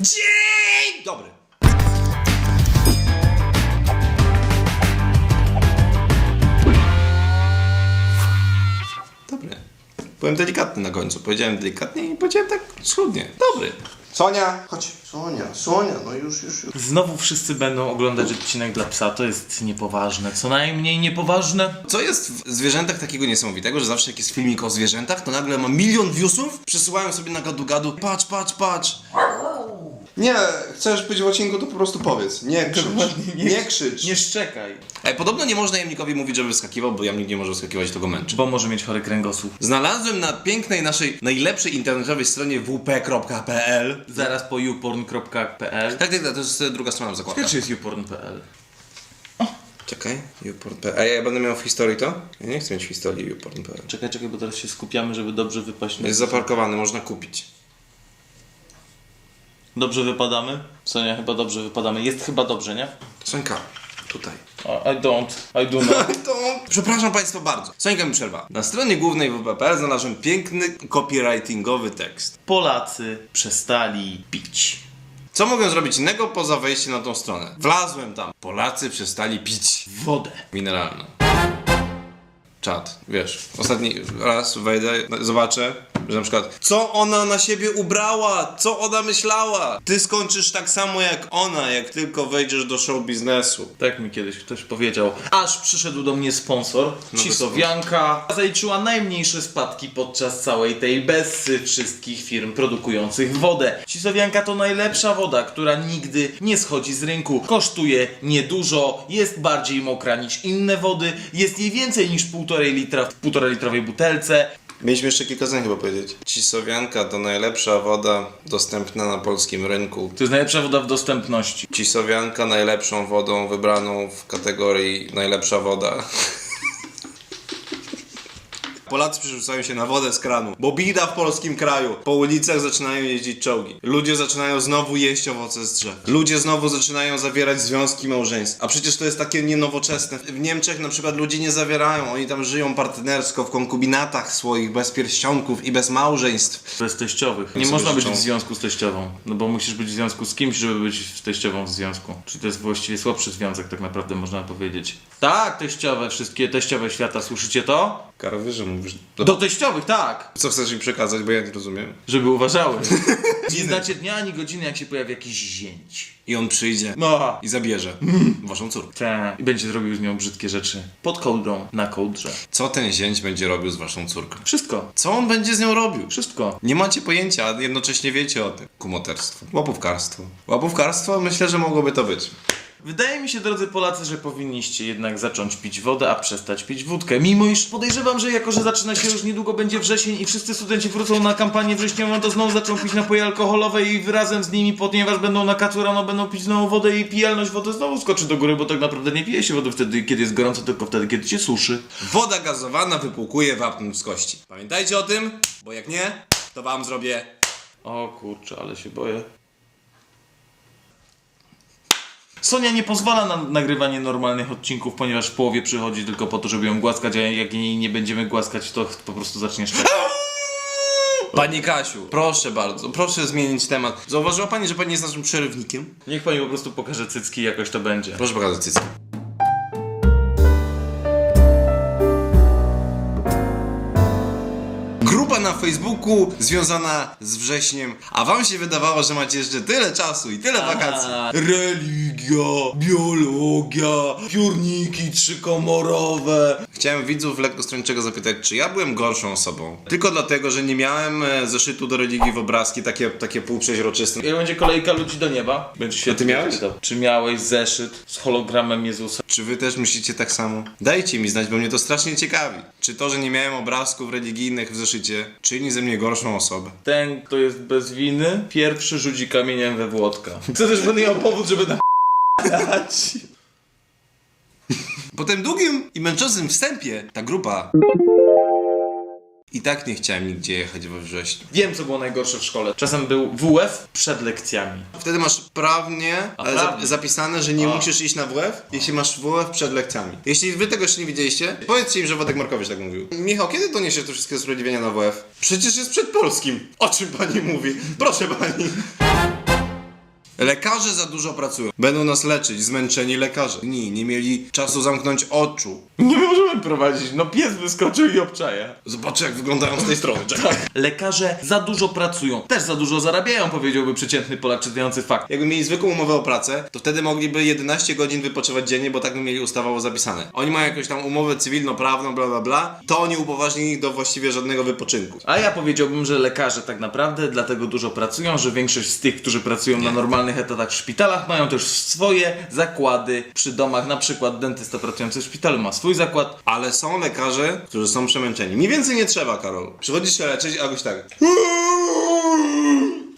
Dzień dobry. Dobry. Byłem delikatny na końcu. Powiedziałem delikatnie i powiedziałem tak schludnie. Dobry. Sonia, chodź. Sonia, Sonia, no już, już, już. Znowu wszyscy będą oglądać odcinek dla psa, to jest niepoważne, co najmniej niepoważne. Co jest w zwierzętach takiego niesamowitego, że zawsze jak jest filmik o zwierzętach, to nagle ma milion viewsów, przesyłają sobie na gadu-gadu, patrz, patrz, patrz. Nie, chcesz być w odcinku, to po prostu powiedz. Nie krzycz. Nie, krzycz. Nie szczekaj, Ej, podobno nie można jamnikowi mówić, żeby wyskakiwał, bo jamnik nie może wyskakiwać, to go męczy. bo może mieć chory kręgosłup. Znalazłem na pięknej naszej, najlepszej internetowej stronie wp.pl Zaraz po youporn.pl Tak, tak, tak, to jest e, druga strona zakładka. Czy jest youporn.pl? Czekaj, uporn.pl. A ja będę miał w historii to? Ja nie chcę mieć w historii uporn.pl. Czekaj, czekaj, bo teraz się skupiamy, żeby dobrze wypaść. Jest zaparkowany, można kupić. Dobrze wypadamy? Sonia, chyba dobrze wypadamy. Jest chyba dobrze, nie? Sońka, tutaj. I don't, I do not. To... Przepraszam Państwa bardzo. Sońka mi przerwa. Na stronie głównej wp.pl znalazłem piękny copywritingowy tekst. Polacy przestali pić. Co mogę zrobić innego poza wejściem na tą stronę? Wlazłem tam. Polacy przestali pić Wodę. mineralną. Czad, wiesz, ostatni raz wejdę, zobaczę, że na przykład Co ona na siebie ubrała? Co ona myślała? Ty skończysz tak samo jak ona, jak tylko wejdziesz do show biznesu. Tak mi kiedyś ktoś powiedział. Aż przyszedł do mnie sponsor, No Cisowianka. Zaliczyła najmniejsze spadki podczas całej tej bessy wszystkich firm produkujących wodę. Cisowianka to najlepsza woda, która nigdy nie schodzi z rynku. Kosztuje niedużo, jest bardziej mokra niż inne wody, jest jej więcej niż 1,5 litra w 1,5 litrowej butelce. Mieliśmy jeszcze kilka zdań chyba powiedzieć. Cisowianka to najlepsza woda dostępna na polskim rynku. To jest najlepsza woda w dostępności. Cisowianka najlepszą wodą wybraną w kategorii najlepsza woda. Polacy przerzucają się na wodę z kranu, bo bida w polskim kraju. Po ulicach zaczynają jeździć czołgi. Ludzie zaczynają znowu jeść owoce z drzew. Ludzie znowu zaczynają zawierać związki małżeństw. A przecież to jest takie nienowoczesne. W Niemczech na przykład ludzie nie zawierają. Oni tam żyją partnersko w konkubinatach swoich, bez pierścionków i bez małżeństw. Bez teściowych. Nie można być w związku z teściową. No bo musisz być w związku z kimś, żeby być z teściową w związku. Czyli to jest właściwie słabszy związek, tak naprawdę można powiedzieć. Tak, teściowe, wszystkie teściowe świata, słyszycie to? Karol, że mówisz... Do teściowych, tak! Co chcesz im przekazać, bo ja nie rozumiem. Żeby uważały. Nie znacie dnia ani godziny, jak się pojawi jakiś zięć. I on przyjdzie No. i zabierze waszą córkę. Tak. I będzie zrobił z nią brzydkie rzeczy. Pod kołdrą, na kołdrze. Co ten zięć będzie robił z waszą córką? Wszystko. Co on będzie z nią robił? Wszystko. Nie macie pojęcia, a jednocześnie wiecie o tym. Kumoterstwo. Łapówkarstwo. Łapówkarstwo myślę, że mogłoby to być. Wydaje mi się, drodzy Polacy, że powinniście jednak zacząć pić wodę, a przestać pić wódkę. Mimo iż podejrzewam, że jako, że zaczyna się już niedługo będzie wrzesień i wszyscy studenci wrócą na kampanię wrześniową, to znowu zaczną pić napoje alkoholowe i razem z nimi, ponieważ będą na kacu rano, będą pić znowu wodę i pijalność wody znowu skoczy do góry, bo tak naprawdę nie pije się wody wtedy, kiedy jest gorąco, tylko wtedy, kiedy cię suszy. Woda gazowana wypłukuje wapń z kości. Pamiętajcie o tym, bo jak nie, to wam zrobię... O kurczę, ale się boję. Sonia nie pozwala na nagrywanie normalnych odcinków, ponieważ w połowie przychodzi tylko po to, żeby ją głaskać, a jak jej nie będziemy głaskać, to po prostu zacznie szczekać. Pani Kasiu, proszę bardzo, proszę zmienić temat. Zauważyła pani, że pani jest naszym przerywnikiem? Niech pani po prostu pokaże cycki, jakoś to będzie. Proszę pokazać cycki. Facebooku związana z wrześniem, a wam się wydawało, że macie jeszcze tyle czasu i tyle wakacji. Religia, biologia, piórniki trzykomorowe. Chciałem widzów lekkostrończego zapytać, czy ja byłem gorszą osobą? Tylko dlatego, że nie miałem e, zeszytu do religii w obrazki, takie, takie półprzeźroczyste. Jak będzie kolejka ludzi do nieba? Będzie się ty miałeś? Czy miałeś zeszyt z hologramem Jezusa? Czy wy też myślicie tak samo? Dajcie mi znać, bo mnie to strasznie ciekawi. Czy to, że nie miałem obrazków religijnych w zeszycie, czyni ze mnie gorszą osobę? Ten, kto jest bez winy, pierwszy rzuci kamieniem we Włodka. Co też będę miał powód, żeby na Po tym długim i męczącym wstępie ta grupa i tak nie chciałem nigdzie jechać we wrześniu. Wiem, co było najgorsze w szkole. Czasem był WF przed lekcjami. Wtedy masz prawnie, A, e, prawnie. zap- zapisane, że nie A. musisz iść na WF, jeśli masz WF przed lekcjami. Jeśli wy tego jeszcze nie widzieliście, powiedzcie im, że Wodek Markowicz tak mówił. Michał, kiedy to niesiesz te wszystkie usprawiedliwienia na WF? Przecież jest przed polskim. O czym pani mówi? Proszę pani. Lekarze za dużo pracują. Będą nas leczyć, zmęczeni lekarze. Nie, nie mieli czasu zamknąć oczu. Nie możemy prowadzić, no pies wyskoczył i obczaja. Zobaczcie jak wyglądają z tej strony. Czekaj. Lekarze za dużo pracują, też za dużo zarabiają, powiedziałby przeciętny Polak czytający fakt. Jakby mieli zwykłą umowę o pracę, to wtedy mogliby 11 godzin wypoczywać dziennie, bo tak by mieli ustawowo zapisane. Oni mają jakąś tam umowę cywilno-prawną, bla bla bla. To nie upoważni ich do właściwie żadnego wypoczynku. A ja powiedziałbym, że lekarze tak naprawdę dlatego dużo pracują, że większość z tych, którzy pracują na normalnych etatach w szpitalach, mają też swoje zakłady przy domach. Na przykład dentysta pracujący w szpitalu ma swój zakład. Ale są lekarze, którzy są przemęczeni. Mniej więcej nie trzeba, Karol. Przychodzisz się leczyć, a goś tak.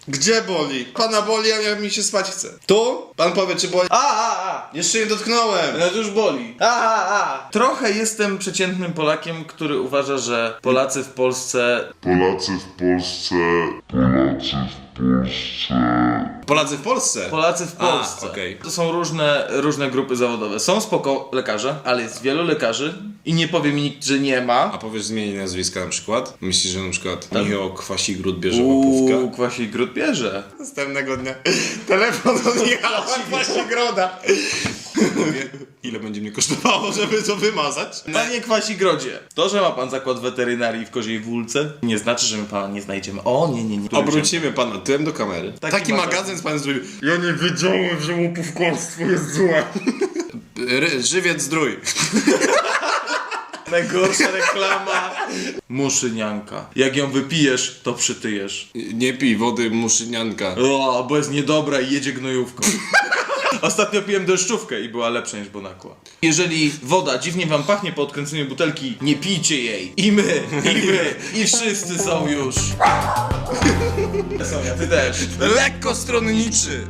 Gdzie boli? Pana boli, a ja mi się spać chce. Tu? Pan powie, czy boli. A, a, a! Jeszcze nie dotknąłem. No to już boli. A, a, a! Trochę jestem przeciętnym Polakiem, który uważa, że Polacy w Polsce Polacy w Polsce. Polacy w Polsce. Polacy w Polsce. Polacy w A, Polsce. okej. To są różne, różne grupy zawodowe. Są spoko lekarze, ale jest wielu lekarzy i nie powie mi nikt, że nie ma. A powiesz zmieni nazwiska na przykład? Myślisz, że na przykład Tak. Michał Kwasigród bierze Uuu, łapówkę? Kwasi Gród bierze. Następnego dnia telefon od Michała Kwasigroda. Mówię, Ile będzie mnie kosztowało, żeby to wymazać? Panie Kwasigrodzie, to, że ma pan zakład weterynarii w Koziej Wólce, nie znaczy, że my pana nie znajdziemy. O, nie, nie, nie. Obrócimy pana tyłem do kamery. Taki, Taki magazyn magazyn z panem zrobił. Ja nie wiedziałem, że łupówkowstwo jest złe. Ry- żywiec zdrój. Najgorsza reklama. Muszynianka. Jak ją wypijesz, to przytyjesz. Nie pij wody, muszynianka. O, bo jest niedobra i jedzie gnojówką. Ostatnio piłem deszczówkę i była lepsza niż Bonakła. Jeżeli woda dziwnie wam pachnie po odkręceniu butelki, nie pijcie jej. I my, i my, i wszyscy są już. Sonia, ty też. Lekko stronniczy.